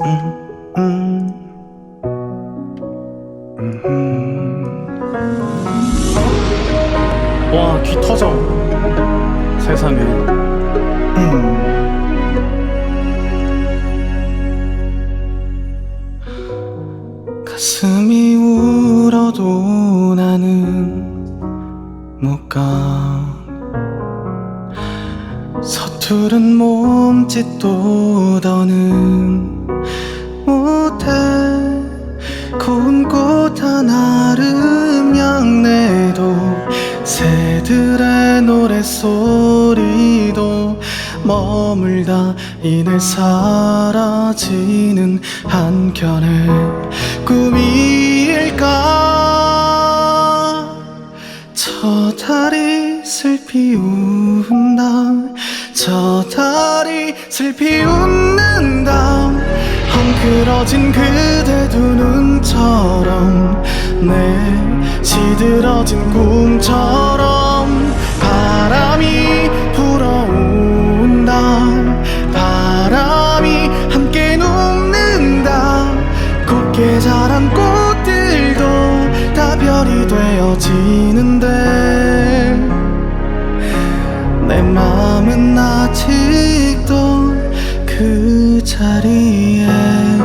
음, 음. 와, 귀 터져. 세상에. 음. 가슴이 울어도 나는 못 가. 서투른 몸짓도 더는 못해. 고운 꽃 하나를 향내도 새들의 노랫소리도 머물다 이내 사라지는 한켠의 꿈일까? 저 달이 슬피 운다 저 달이 슬피 웃는다 헝클어진 그대 두 눈처럼 내 시들어진 꿈처럼 바람이 불어온다. 바람이 함께 녹는다. 곱게 자란 꽃들도 다 별이 되어지 마음은 아직도 그 자리에.